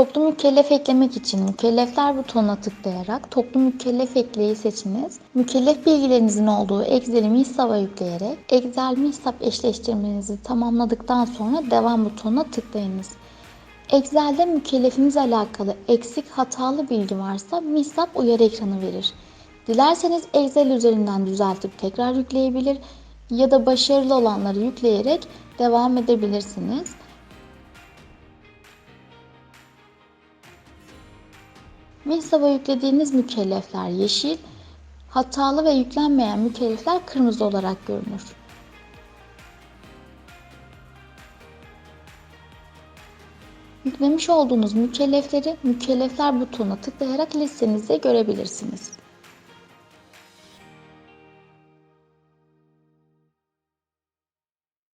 Toplu mükellef eklemek için mükellefler butonuna tıklayarak toplu mükellef ekleyi seçiniz. Mükellef bilgilerinizin olduğu Excel'i MİSAV'a yükleyerek Excel MİSAV eşleştirmenizi tamamladıktan sonra devam butonuna tıklayınız. Excel'de mükellefinizle alakalı eksik hatalı bilgi varsa MİSAV uyarı ekranı verir. Dilerseniz Excel üzerinden düzeltip tekrar yükleyebilir ya da başarılı olanları yükleyerek devam edebilirsiniz. MİSAV'a yüklediğiniz mükellefler yeşil, hatalı ve yüklenmeyen mükellefler kırmızı olarak görünür. Yüklemiş olduğunuz mükellefleri mükellefler butonuna tıklayarak listenizde görebilirsiniz.